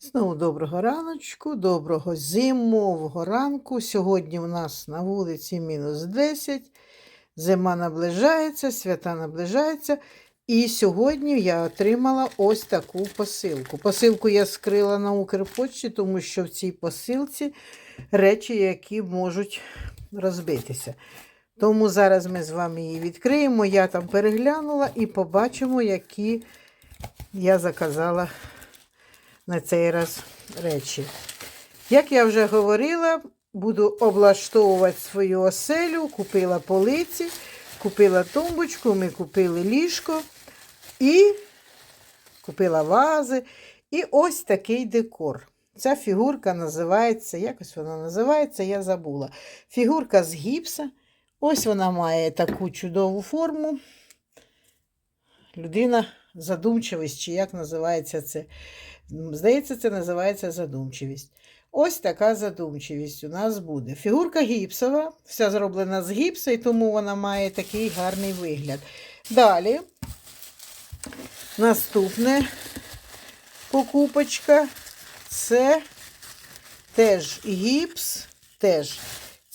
Знову доброго раночку, доброго зимового ранку. Сьогодні у нас на вулиці мінус 10. Зима наближається, свята наближаються. І сьогодні я отримала ось таку посилку. Посилку я скрила на Укрпочті, тому що в цій посилці речі, які можуть розбитися. Тому зараз ми з вами її відкриємо. Я там переглянула і побачимо, які я заказала на цей раз речі. Як я вже говорила, буду облаштовувати свою оселю, купила полиці, купила тумбочку, ми купили ліжко і купила вази. І ось такий декор. Ця фігурка називається, якось вона називається, я забула. Фігурка з гіпса. Ось вона має таку чудову форму. Людина задумчивість, чи як називається це. Здається, це називається задумчивість. Ось така задумчивість у нас буде. Фігурка гіпсова, вся зроблена з гіпса, і тому вона має такий гарний вигляд. Далі, наступне покупочка це теж гіпс, теж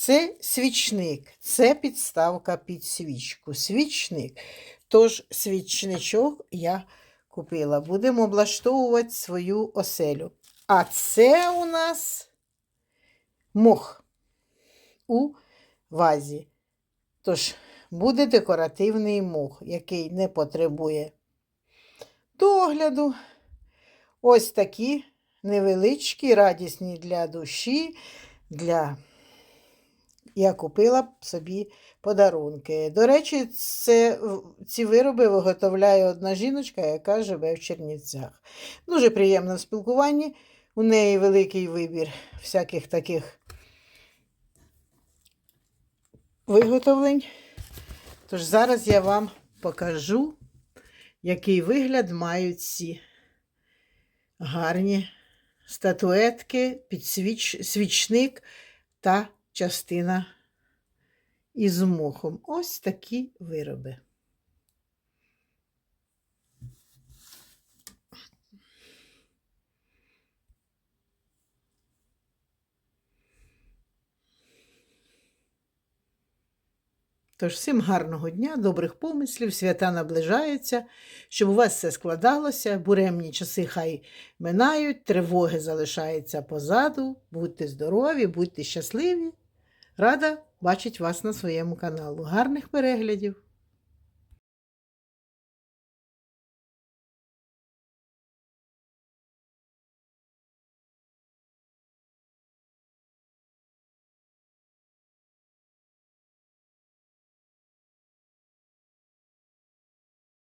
це свічник, це підставка під свічку. Свічник. Тож свічничок я купила. Будемо облаштовувати свою оселю. А це у нас мох у вазі. Тож, буде декоративний мох, який не потребує догляду. Ось такі невеличкі, радісні для душі, для я купила собі подарунки. До речі, це, ці вироби виготовляє одна жіночка, яка живе в Чернівцях. Дуже приємно в спілкуванні. У неї великий вибір всяких таких виготовлень. Тож зараз я вам покажу, який вигляд мають ці гарні статуетки, підсвіч... свічник та частина із мохом. Ось такі вироби. Тож всім гарного дня, добрих помислів, свята наближаються, щоб у вас все складалося, буремні часи хай минають, тривоги залишаються позаду. Будьте здорові, будьте щасливі. Рада бачить вас на своєму каналу. Гарних переглядів!